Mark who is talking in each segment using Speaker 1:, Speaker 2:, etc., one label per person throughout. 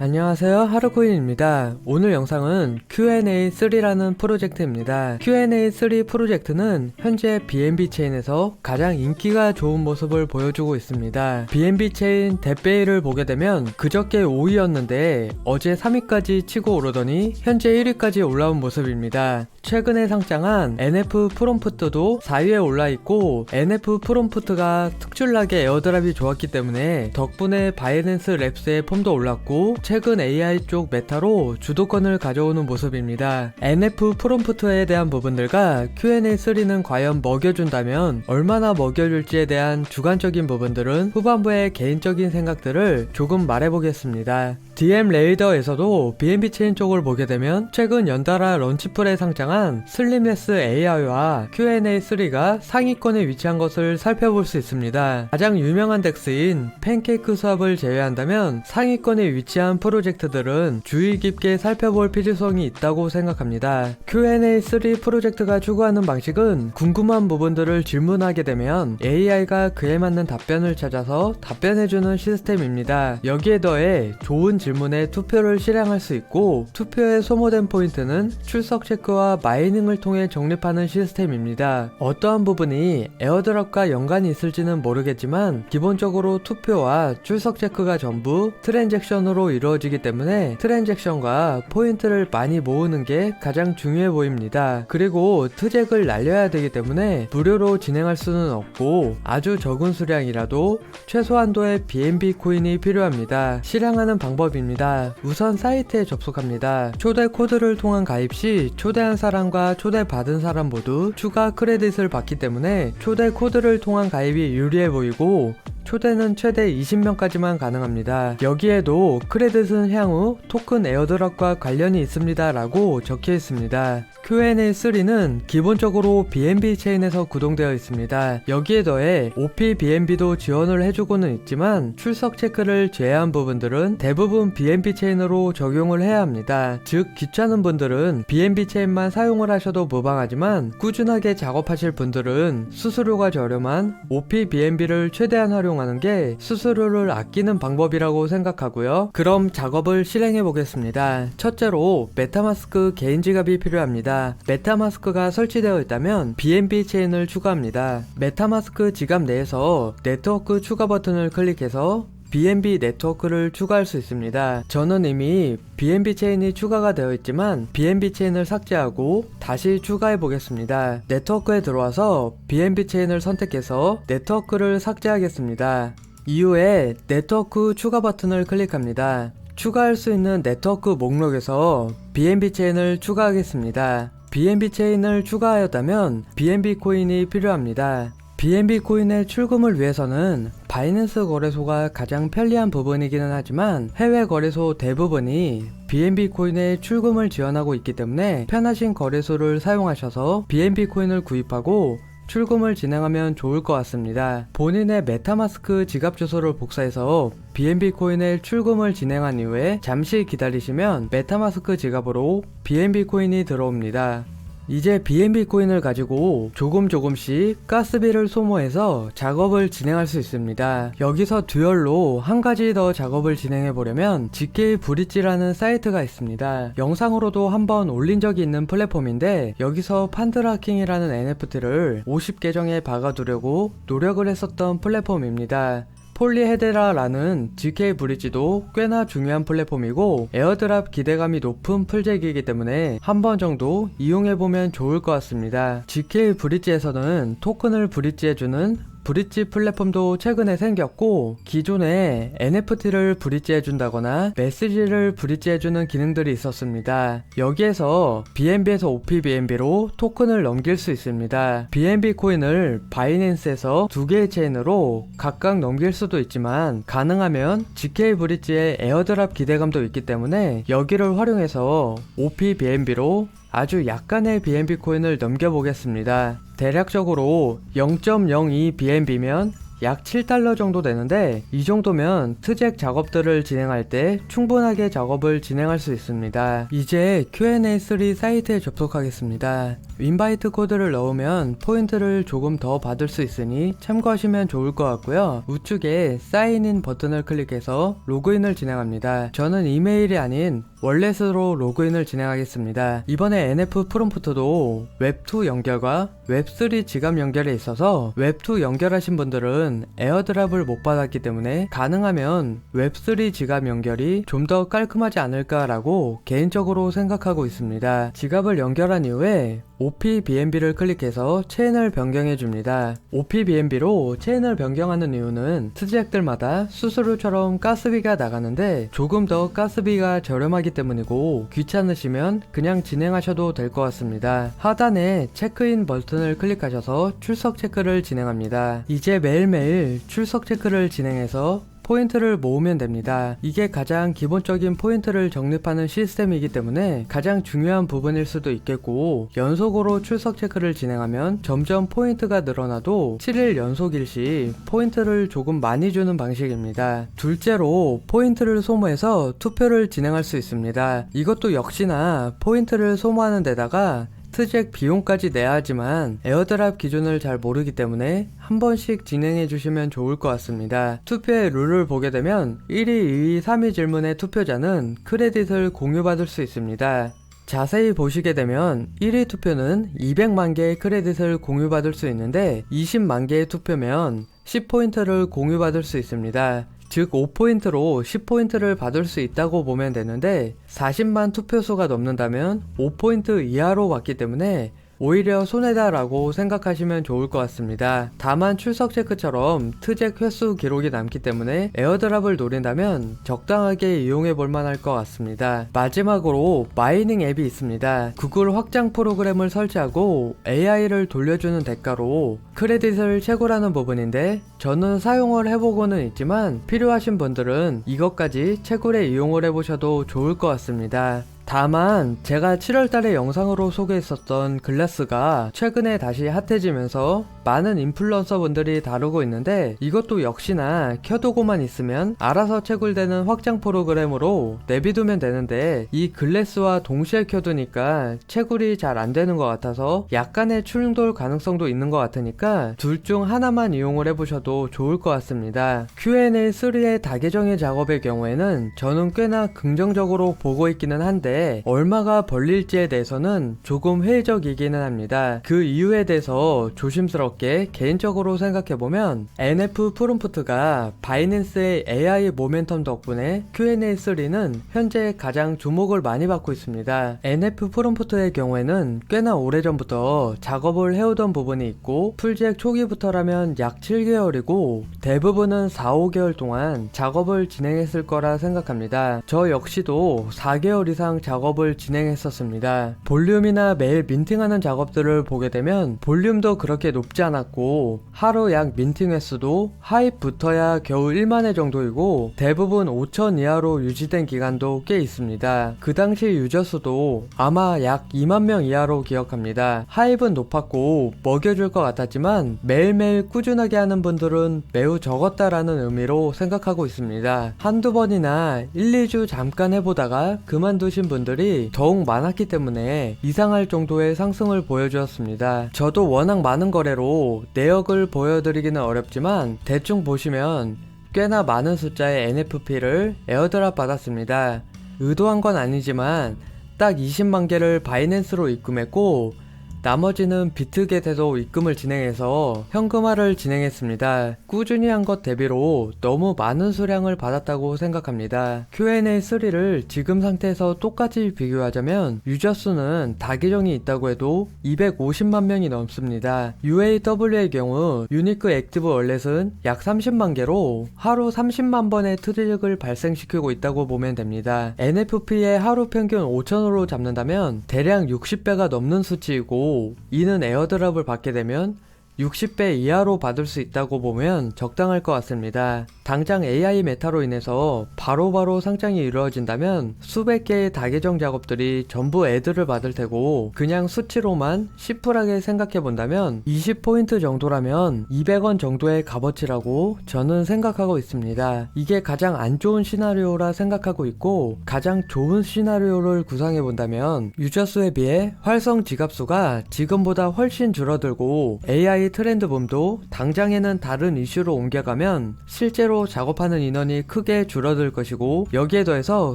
Speaker 1: 안녕하세요 하루코인입니다. 오늘 영상은 Q&A3라는 프로젝트입니다. Q&A3 프로젝트는 현재 BNB 체인에서 가장 인기가 좋은 모습을 보여주고 있습니다. BNB 체인 대배를 보게 되면 그저께 5위였는데 어제 3위까지 치고 오르더니 현재 1위까지 올라온 모습입니다. 최근에 상장한 NF 프롬프트도 4위에 올라 있고 NF 프롬프트가 특출나게 에어드랍이 좋았기 때문에 덕분에 바이낸스 랩스의 폼도 올랐고 최근 AI 쪽 메타로 주도권을 가져오는 모습입니다. NF 프롬프트에 대한 부분들과 Q&A3는 과연 먹여준다면 얼마나 먹여줄지에 대한 주관적인 부분들은 후반부의 개인적인 생각들을 조금 말해보겠습니다. DM 레이더에서도 BNB 체인 쪽을 보게 되면 최근 연달아 런치풀에 상장한 슬림네스 AI와 Q&A3가 상위권에 위치한 것을 살펴볼 수 있습니다. 가장 유명한 덱스인 팬케이크 수합을 제외한다면 상위권에 위치한 프로젝트들은 주의 깊게 살펴볼 필요성이 있다고 생각합니다. Q&A3 프로젝트가 추구하는 방식은 궁금한 부분들을 질문하게 되면 AI가 그에 맞는 답변을 찾아서 답변해주는 시스템입니다. 여기에 더해 좋은 질문 에 투표를 실행할 수 있고 투표에 소모된 포인트는 출석 체크와 마이닝을 통해 적립하는 시스템입니다. 어떠한 부분이 에어드랍과 연관이 있을지는 모르겠지만 기본적으로 투표와 출석 체크가 전부 트랜잭션으로 이루어지기 때문에 트랜잭션과 포인트를 많이 모으는 게 가장 중요해 보입니다. 그리고 트잭을 날려야 되기 때문에 무료로 진행할 수는 없고 아주 적은 수량이라도 최소한도의 BNB 코인이 필요합니다. 실행하는 방법 입니다. 우선 사이트에 접속합니다. 초대 코드를 통한 가입 시 초대한 사람과 초대받은 사람 모두 추가 크레딧을 받기 때문에 초대 코드를 통한 가입이 유리해 보이고 초대는 최대 20명까지만 가능합니다. 여기에도 크레딧은 향후 토큰 에어드랍과 관련이 있습니다 라고 적혀 있습니다. Q&A3는 기본적으로 BNB 체인에서 구동되어 있습니다. 여기에 더해 OP BNB도 지원을 해주고는 있지만 출석 체크를 제외한 부분들은 대부분 BNB 체인으로 적용을 해야 합니다. 즉 귀찮은 분들은 BNB 체인만 사용을 하셔도 무방하지만 꾸준하게 작업하실 분들은 수수료가 저렴한 OP BNB를 최대한 활용 하는 게 수수료를 아끼는 방법이라고 생각하고요. 그럼 작업을 실행해 보겠습니다. 첫째로 메타마스크 개인 지갑이 필요합니다. 메타마스크가 설치되어 있다면 BNB 체인을 추가합니다. 메타마스크 지갑 내에서 네트워크 추가 버튼을 클릭해서 BNB 네트워크를 추가할 수 있습니다. 저는 이미 BNB 체인이 추가가 되어 있지만 BNB 체인을 삭제하고 다시 추가해 보겠습니다. 네트워크에 들어와서 BNB 체인을 선택해서 네트워크를 삭제하겠습니다. 이후에 네트워크 추가 버튼을 클릭합니다. 추가할 수 있는 네트워크 목록에서 BNB 체인을 추가하겠습니다. BNB 체인을 추가하였다면 BNB 코인이 필요합니다. BNB 코인의 출금을 위해서는 바이낸스 거래소가 가장 편리한 부분이기는 하지만 해외 거래소 대부분이 BNB 코인의 출금을 지원하고 있기 때문에 편하신 거래소를 사용하셔서 BNB 코인을 구입하고 출금을 진행하면 좋을 것 같습니다. 본인의 메타마스크 지갑 주소를 복사해서 BNB 코인의 출금을 진행한 이후에 잠시 기다리시면 메타마스크 지갑으로 BNB 코인이 들어옵니다. 이제 BNB 코인을 가지고 조금 조금씩 가스비를 소모해서 작업을 진행할 수 있습니다. 여기서 듀얼로 한 가지 더 작업을 진행해 보려면 GK 브릿지라는 사이트가 있습니다. 영상으로도 한번 올린 적이 있는 플랫폼인데 여기서 판드라킹이라는 NFT를 50 계정에 박아두려고 노력을 했었던 플랫폼입니다. 폴리헤데라라는 GK 브릿지도 꽤나 중요한 플랫폼이고 에어드랍 기대감이 높은 풀잭이기 때문에 한 번 정도 이용해보면 좋을 것 같습니다. GK 브릿지에서는 토큰을 브릿지해주는 브릿지 플랫폼도 최근에 생겼고 기존에 NFT를 브릿지해준다거나 메시지를 브릿지해주는 기능들이 있었습니다. 여기에서 BNB에서 OPBNB로 토큰을 넘길 수 있습니다. BNB 코인을 바이낸스에서 두 개의 체인으로 각각 넘길 수도 있지만 가능하면 GK 브릿지의 에어드랍 기대감도 있기 때문에 여기를 활용해서 OPBNB로 아주 약간의 BNB 코인을 넘겨보겠습니다. 대략적으로 0.02 BNB면 약 7달러 정도 되는데 이 정도면 트잭 작업들을 진행할 때 충분하게 작업을 진행할 수 있습니다. 이제 Q&A3 사이트에 접속하겠습니다. 인바이트 코드를 넣으면 포인트를 조금 더 받을 수 있으니 참고하시면 좋을 것 같고요. 우측에 사인인 버튼을 클릭해서 로그인을 진행합니다. 저는 이메일이 아닌 월렛으로 로그인을 진행하겠습니다. 이번에 NF 프롬프트도 웹2 연결과 웹3 지갑 연결에 있어서 웹2 연결하신 분들은 에어드랍을 못 받았기 때문에 가능하면 웹3 지갑 연결이 좀 더 깔끔하지 않을까라고 개인적으로 생각하고 있습니다. 지갑을 연결한 이후에 OPBNB를 클릭해서 체인을 변경해 줍니다. OPBNB로 체인을 변경하는 이유는 트잭들마다 수수료처럼 가스비가 나가는데 조금 더 가스비가 저렴하기 때문이고 귀찮으시면 그냥 진행하셔도 될 것 같습니다. 하단에 체크인 버튼을 클릭하셔서 출석 체크를 진행합니다. 이제 매일매일 출석 체크를 진행해서 포인트를 모으면 됩니다. 이게 가장 기본적인 포인트를 적립하는 시스템이기 때문에 가장 중요한 부분일 수도 있겠고 연속으로 출석 체크를 진행하면 점점 포인트가 늘어나도 7일 연속일 시 포인트를 조금 많이 주는 방식입니다. 둘째로 포인트를 소모해서 투표를 진행할 수 있습니다. 이것도 역시나 포인트를 소모하는 데다가 트잭 비용까지 내야 하지만 에어드랍 기준을 잘 모르기 때문에 한 번씩 진행해 주시면 좋을 것 같습니다. 투표의 룰을 보게 되면 1위, 2위, 3위 질문의 투표자는 크레딧을 공유받을 수 있습니다. 자세히 보시게 되면 1위 투표는 200만 개의 크레딧을 공유받을 수 있는데 20만 개의 투표면 10포인트를 공유받을 수 있습니다. 즉 5포인트로 10포인트를 받을 수 있다고 보면 되는데 40만 투표수가 넘는다면 5포인트 이하로 받기 때문에 오히려 손해다라고 생각하시면 좋을 것 같습니다. 다만 출석 체크처럼 트잭 횟수 기록이 남기 때문에 에어드랍을 노린다면 적당하게 이용해 볼 만할 것 같습니다. 마지막으로 마이닝 앱이 있습니다. 구글 확장 프로그램을 설치하고 AI를 돌려주는 대가로 크레딧을 채굴하는 부분인데 저는 사용을 해보고는 있지만 필요하신 분들은 이것까지 채굴에 이용을 해보셔도 좋을 것 같습니다. 다만 제가 7월달에 영상으로 소개했었던 글라스가 최근에 다시 핫해지면서 많은 인플루언서 분들이 다루고 있는데 이것도 역시나 켜두고만 있으면 알아서 채굴되는 확장 프로그램으로 내비두면 되는데 이 글래스와 동시에 켜두니까 채굴이 잘 안 되는 것 같아서 약간의 충돌 가능성도 있는 것 같으니까 둘 중 하나만 이용을 해보셔도 좋을 것 같습니다. Q&A3의 다계정의 작업의 경우에는 저는 꽤나 긍정적으로 보고 있기는 한데 얼마가 벌릴지에 대해서는 조금 회의적이기는 합니다. 그 이유에 대해서 조심스럽게 개인적으로 생각해보면 NF 프롬프트가 바이낸스의 AI 모멘텀 덕분에 Q&A3는 현재 가장 주목을 많이 받고 있습니다. NF 프롬프트의 경우에는 꽤나 오래전부터 작업을 해오던 부분이 있고 풀잭 초기부터라면 약 7개월이고 대부분은 4, 5개월 동안 작업을 진행했을 거라 생각합니다. 저 역시도 4개월 이상 작업을 진행했었습니다. 볼륨이나 매일 민팅하는 작업들을 보게 되면 볼륨도 그렇게 높지 않았고 하루 약 민팅 횟수도 하입부터야 겨우 1만 회 정도이고 대부분 5천 이하로 유지된 기간도 꽤 있습니다. 그 당시 유저 수도 아마 약 2만 명 이하로 기억합니다. 하입은 높았고 먹여줄 것 같았지만 매일매일 꾸준하게 하는 분들은 매우 적었다라는 의미로 생각하고 있습니다. 한두 번이나 1, 2주 잠깐 해보다가 그만두신 분 들이 더욱 많았기 때문에 이상할 정도의 상승을 보여주었습니다. 저도 워낙 많은 거래로 내역을 보여드리기는 어렵지만 대충 보시면 꽤나 많은 숫자의 NFP를 에어드랍 받았습니다. 의도한 건 아니지만 딱 20만 개를 바이낸스로 입금했고 나머지는 비트겟에서 입금을 진행해서 현금화를 진행했습니다. 꾸준히 한 것 대비로 너무 많은 수량을 받았다고 생각합니다. Q&A3를 지금 상태에서 똑같이 비교하자면 유저 수는 다계정이 있다고 해도 250만 명이 넘습니다. UAW의 경우 유니크 액티브 월렛은 약 30만 개로 하루 30만 번의 트릭을 발생시키고 있다고 보면 됩니다. NFP의 하루 평균 5천으로 잡는다면 대략 60배가 넘는 수치이고 이는 에어드랍을 받게 되면 60배 이하로 받을 수 있다고 보면 적당할 것 같습니다. 당장 AI 메타로 인해서 바로 바로 상장이 이루어진다면 수백 개의 다계정 작업들이 전부 애들을 받을 테고 그냥 수치로만 시플하게 생각해 본다면 20포인트 정도라면 200원 정도의 값어치라고 저는 생각하고 있습니다. 이게 가장 안 좋은 시나리오라 생각하고 있고 가장 좋은 시나리오를 구상해 본다면 유저 수에 비해 활성 지갑 수가 지금보다 훨씬 줄어들고 AI 트렌드 붐도 당장에는 다른 이슈로 옮겨가면 실제로 작업하는 인원이 크게 줄어들 것이고 여기에 더해서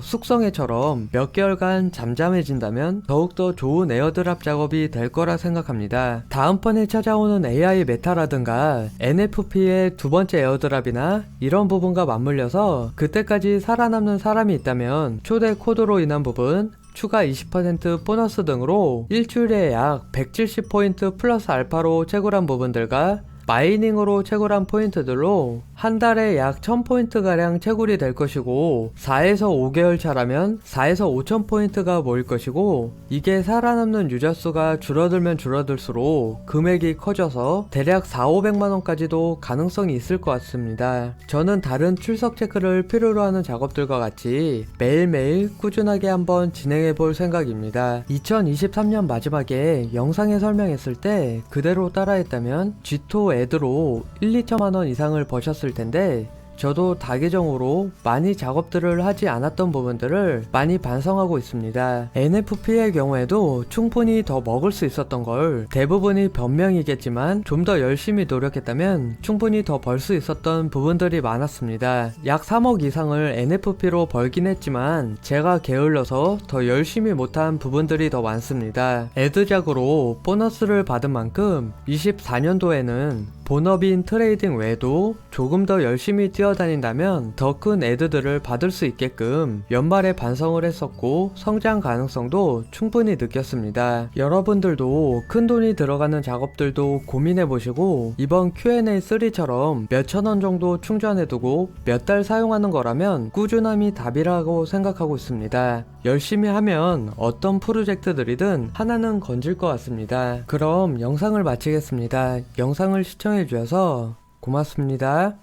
Speaker 1: 숙성회처럼 몇 개월간 잠잠해진다면 더욱더 좋은 에어드랍 작업이 될 거라 생각합니다. 다음번에 찾아오는 AI 메타라든가 NFP의 두 번째 에어드랍이나 이런 부분과 맞물려서 그때까지 살아남는 사람이 있다면 초대 코드로 인한 부분 추가 20% 보너스 등으로 일주일에 약 170포인트 플러스 알파로 채굴한 부분들과 마이닝으로 채굴한 포인트들로 한 달에 약 1000포인트가량 채굴이 될 것이고 4에서 5개월 차라면 4에서 5000포인트가 모일 것이고 이게 살아남는 유저 수가 줄어들면 줄어들수록 금액이 커져서 대략 4, 500만원까지도 가능성이 있을 것 같습니다. 저는 다른 출석 체크를 필요로 하는 작업들과 같이 매일매일 꾸준하게 한번 진행해 볼 생각입니다. 2023년 마지막에 영상에 설명했을 때 그대로 따라했다면 G2 애드로 1, 2천만원 이상을 버셨을 텐데 저도 다계정으로 많이 작업들을 하지 않았던 부분들을 많이 반성하고 있습니다. NFP의 경우에도 충분히 더 먹을 수 있었던 걸 대부분이 변명이겠지만 좀 더 열심히 노력했다면 충분히 더 벌 수 있었던 부분들이 많았습니다. 약 3억 이상을 NFP로 벌긴 했지만 제가 게을러서 더 열심히 못한 부분들이 더 많습니다. 애드작으로 보너스를 받은 만큼 24년도에는 본업인 트레이딩 외에도 조금 더 열심히 뛰어다닌다면 더 큰 애드들을 받을 수 있게끔 연말에 반성을 했었고 성장 가능성도 충분히 느꼈습니다. 여러분들도 큰 돈이 들어가는 작업들도 고민해 보시고 이번 Q&A3처럼 몇천 원 정도 충전해 두고 몇 달 사용하는 거라면 꾸준함이 답이라고 생각하고 있습니다. 열심히 하면 어떤 프로젝트들이든 하나는 건질 것 같습니다. 그럼 영상을 마치겠습니다. 영상을 시청 해 주셔서 고맙습니다.